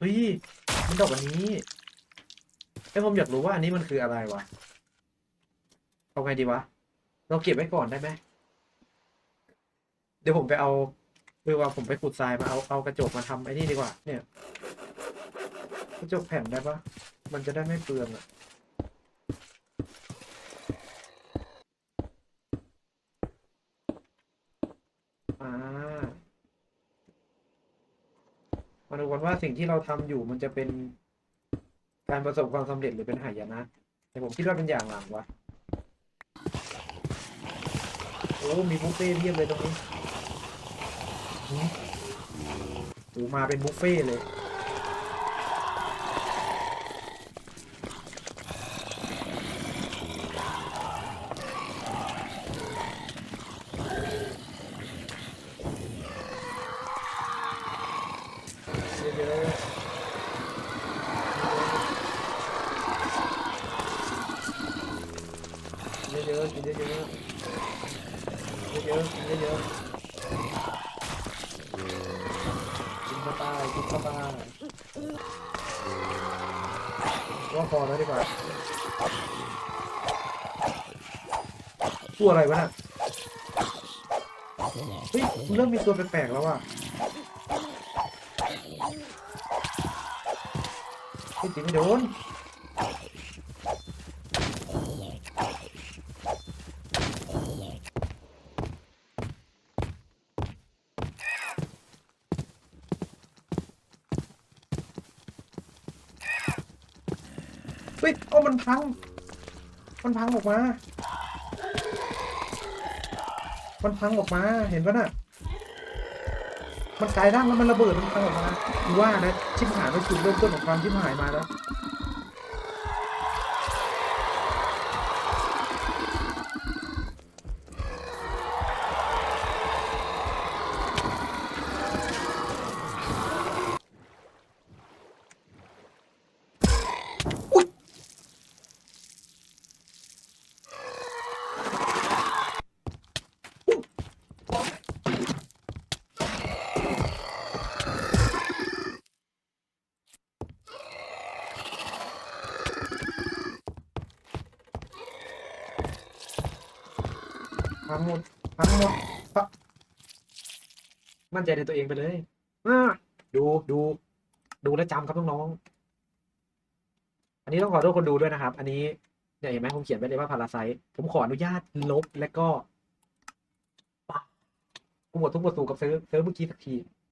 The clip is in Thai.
เฮ้ยมันดอกอันนี้ไอ้ยผมอยากรู้ว่าอันนี้มันคืออะไรวะเอาไงดีวะ เราเก็บไว้ก่อนได้ไหมเดี๋ยวผมไปเอาคือว่าผมไปขุดทรายมาเอาเอากระจกมาทำไอ้นี่ดีกว่า เนี่ยกระจกแผ่นได้ปะมันจะได้ไม่เปลืองอะอ่า มาดูกันว่าสิ่งที่เราทำอยู่มันจะเป็นการประสบความสำเร็จหรือเป็นหายนะ แต่ผมคิดว่าเป็นอย่างหลังวะโอ้มีบุฟเฟ่ต์เทียบเลยตรงนี้โอ้มาเป็นบุฟเฟ่ต์เลย เยอะๆเยอะๆกินเยอะๆเยอะกินเยอะกินเข้าไปกินเข้าไปว่าพอแล้วดีกว่าตัวอะไรวะน่ะเฮ้ยเริ่มมีตัวแปลกๆแล้วว่ะ ไม่จริงไม่โดนเฮ้ยเอามันพัง มันพังออกมา มันพังออกมา เห็นปะน่ะ มันกลายร่างแล้วมันระเบิดมันพังออกมาว่านะชิบหายไปจุดเริ่มต้นของความชิบหายมาแล้ว พังหมดพังหมดปะมั่นใจในตัวเองไปเลยอ่าดูดู ดูและจำครับน้องๆอันนี้ต้องขอโทษคนดูด้วยนะครับ อันนี้เนี่ยเห็นไหมผมเขียนไว้เลยว่าพาราไซผมขออนุญาตลบและก็ปะกูหมดทุกบทสูกับเซิร์ฟเซิร์ฟเมื่อกี้สักที